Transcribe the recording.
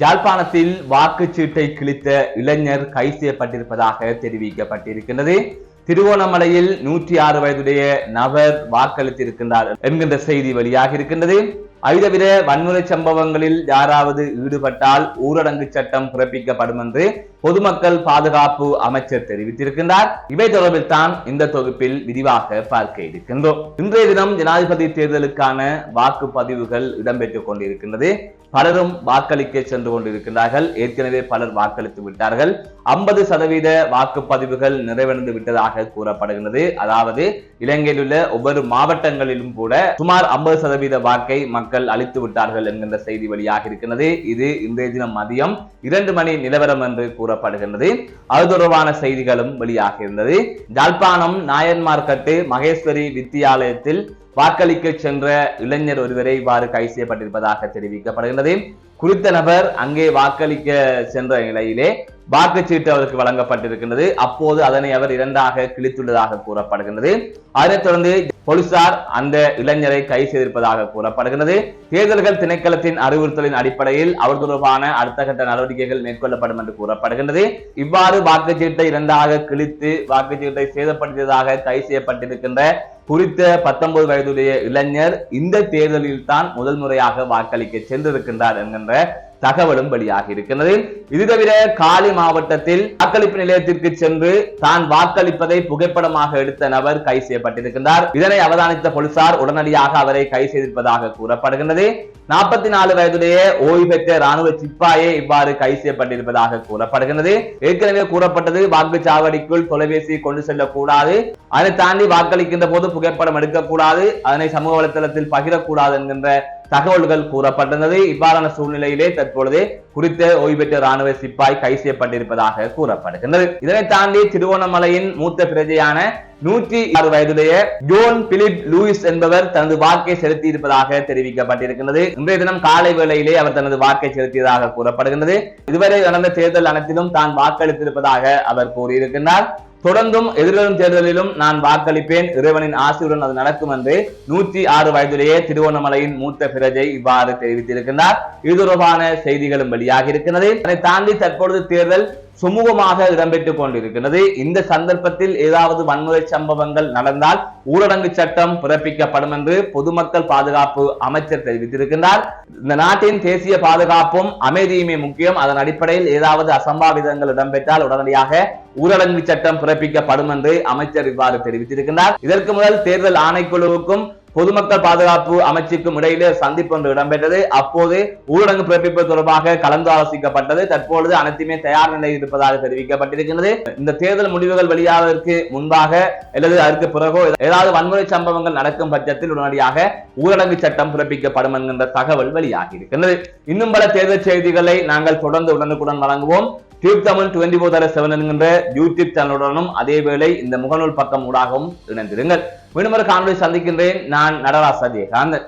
யாழ்ப்பாணத்தில் வாக்குச்சீட்டை கிழித்த இளைஞர் கைது செய்யப்பட்டிருப்பதாக தெரிவிக்கப்பட்டிருக்கின்றது. திருவோணமலையில் நூற்றி ஆறு வயதுடைய நபர் வாக்களித்திருக்கின்றார் என்கின்ற செய்தி வெளியாக இருக்கின்றது ஐதவிர வன்முறை சம்பவங்களில் யாராவது ஈடுபட்டால் ஊரடங்கு சட்டம் பிறப்பிக்கப்படும் என்று பொதுமக்கள் பாதுகாப்பு அமைச்சர் தெரிவித்திருக்கின்றார். இவை தொடர்பில் தான் இந்த தொகுப்பில் விரிவாக பார்க்க இருக்கின்றோம். இன்றைய தினம் ஜனாதிபதி தேர்தலுக்கான வாக்குப்பதிவுகள் இடம்பெற்றுக் கொண்டிருக்கின்றது. பலரும் வாக்களிக்க சென்று கொண்டிருக்கிறார்கள் ஏற்கனவே பலர் வாக்களித்து விட்டார்கள். ஐம்பது சதவீத வாக்குப்பதிவுகள் நிறைவடைந்து விட்டதாக கூறப்படுகின்றது. அதாவது இலங்கையில் உள்ள ஒவ்வொரு மாவட்டங்களிலும் கூட சுமார் ஐம்பது சதவீத வாக்கை மக்கள் அளித்து விட்டார்கள் என்கின்ற செய்தி வெளியாக இருக்கின்றது. இது இன்றைய தினம் மதியம் இரண்டு மணி நிலவரம் என்று கூறப்படுகின்றது. அது தொடர்பான செய்திகளும் வெளியாக இருந்தது. ஜாழ்ப்பாணம் நாயன்மார்கட்டு மகேஸ்வரி வித்தியாலயத்தில் வாக்களிக்க சென்ற இளைஞர் ஒருவரை இவ்வாறு கைது செய்யப்பட்டிருப்பதாக தெரிவிக்கப்படுகின்றது. குறித்த நபர் அங்கே வாக்களிக்க சென்ற நிலையிலே வாக்குச்சீட்டு அவருக்கு வழங்கப்பட்டிருக்கின்றது. அப்போது அதனை அவர் இரண்டாக கிழித்துள்ளதாக கூறப்படுகின்றது. அதனைத் தொடர்ந்து போலீசார் அந்த இளைஞரை கைது செய்திருப்பதாக கூறப்படுகிறது தேர்தல்கள் திணைக்களத்தின் அறிவுறுத்தலின் அடிப்படையில் அவர் தொடர்பான அடுத்த கட்ட நடவடிக்கைகள் மேற்கொள்ளப்படும் என்று கூறப்படுகின்றது. இவ்வாறு வாக்குச்சீட்டை இரண்டாக கிழித்து வாக்குச்சீட்டை சேதப்படுத்தியதாக கைது செய்யப்பட்டிருக்கின்ற குறித்த பத்தொன்பது வயதுடைய இளைஞர் இந்த தேர்தலில் தான் முதல் முறையாக வாக்களிக்க சென்றிருக்கின்றார் என்கின்ற தகவலும் வெளியாகி இருக்கிறது இது தவிர காலி மாவட்டத்தில் வாக்களிப்பு நிலையத்திற்கு சென்று தான் வாக்களிப்பதை புகைப்படமாக எடுத்த நபர் கைது செய்யப்பட்டிருக்கின்றார். இதனை அவதானித்த போலீசார் உடனடியாக அவரை கைது செய்திருப்பதாக கூறப்படுகின்றது. நாற்பத்தி நாலு வயதுடைய ஓய்வு பெற்ற ராணுவ சிப்பாயே இவ்வாறு கைது செய்யப்பட்டிருப்பதாக கூறப்படுகின்றது. ஏற்கனவே கூறப்பட்டது வாக்குச்சாவடிக்குள் தொலைபேசி கொண்டு செல்லக்கூடாது. அதை தாண்டி வாக்களிக்கின்ற போது புகைப்படம் எடுக்கக்கூடாது. அதனை சமூக வலைதளத்தில் பகிரக்கூடாது என்கின்ற தகவல்கள் கூறப்பட்டிருந்தது இவ்வாறான சூழ்நிலையிலே தற்பொழுது குறித்த ஓய்வு பெற்ற ராணுவ சிப்பாய் கை செய்யப்பட்டிருப்பதாக கூறப்படுகின்றது. இதனை தாண்டி திருவோணமலையின் மூத்த பிரஜையான நூற்றி ஆறு வயதுடைய ஜோன் பிலிப் லூயிஸ் என்பவர் தனது வாக்கை செலுத்தி இருப்பதாக தெரிவிக்கப்பட்டிருக்கிறது இன்றைய தினம் காலை வேளையிலே அவர் தனது வாக்கை செலுத்தியதாக கூறப்படுகின்றது. இதுவரை நடந்த தேர்தல் அனைத்திலும் தான் வாக்களித்திருப்பதாக அவர் கூறியிருக்கின்றார். தொடர்ந்தும் எதிர்வரும் தேர்தலிலும் நான் வாக்களிப்பேன். இறைவனின் ஆசையுடன் அது நடக்கும் என்று நூற்றி ஆறு வயதிலேயே திருவண்ணாமலையின் மூத்த பிரஜை இவ்வாறு தெரிவித்திருக்கிறார் இது தொடர்பான செய்திகளும் வெளியாகி இருக்கிறது அதை தாண்டி தற்பொழுது தேர்தல் சுமூகமாக இடம்பெற்றுக் கொண்டிருக்கிறது இந்த சந்தர்ப்பத்தில் ஏதாவது வன்முறை சம்பவங்கள் நடந்தால் ஊரடங்கு சட்டம் பிறப்பிக்கப்படும் என்று பொதுமக்கள் பாதுகாப்பு அமைச்சர் தெரிவித்திருக்கின்றார். இந்த நாட்டின் தேசிய பாதுகாப்பும் அமைதியுமே முக்கியம். அதன் அடிப்படையில் ஏதாவது அசம்பாவிதங்கள் இடம்பெற்றால் உடனடியாக ஊரடங்கு சட்டம் பிறப்பிக்கப்படும் என்று அமைச்சர் இவ்வாறு தெரிவித்திருக்கிறார் இதற்கு முதல் தேர்தல் ஆணைக்குழுவுக்கும் பொதுமக்கள் பாதுகாப்பு அமைச்சுக்கும் இடையிலே சந்திப்பு ஒன்று இடம்பெற்றது. அப்போது ஊரடங்கு பிறப்பிப்பு தொடர்பாக கலந்து ஆலோசிக்கப்பட்டது. தற்பொழுது அனைத்துமே தயார் நிலையில் இருப்பதாக தெரிவிக்கப்பட்டிருக்கிறது இந்த தேர்தல் முடிவுகள் வெளியாவதற்கு முன்பாக அல்லது அதற்கு பிறகோ ஏதாவது வன்முறை சம்பவங்கள் நடக்கும் பட்சத்தில் உடனடியாக ஊரடங்கு சட்டம் பிறப்பிக்கப்படும் என்கின்ற தகவல் வெளியாகி இருக்கின்றது இன்னும் பல தேர்தல் செய்திகளை நாங்கள் தொடர்ந்து உடனுக்குடன் வழங்குவோம். டியூப் தமிழ் டுவெண்டி ஃபோர் தர செவன் என்கின்ற யூடியூப் சேனலுடனும் அதேவேளை இந்த முகநூல் பக்கம் ஊடாகவும் இணைந்திருங்கள். மீண்டும் ஒரு காணொலி சந்திக்கின்றேன். நான் நடராச ஜெயகாந்தன்.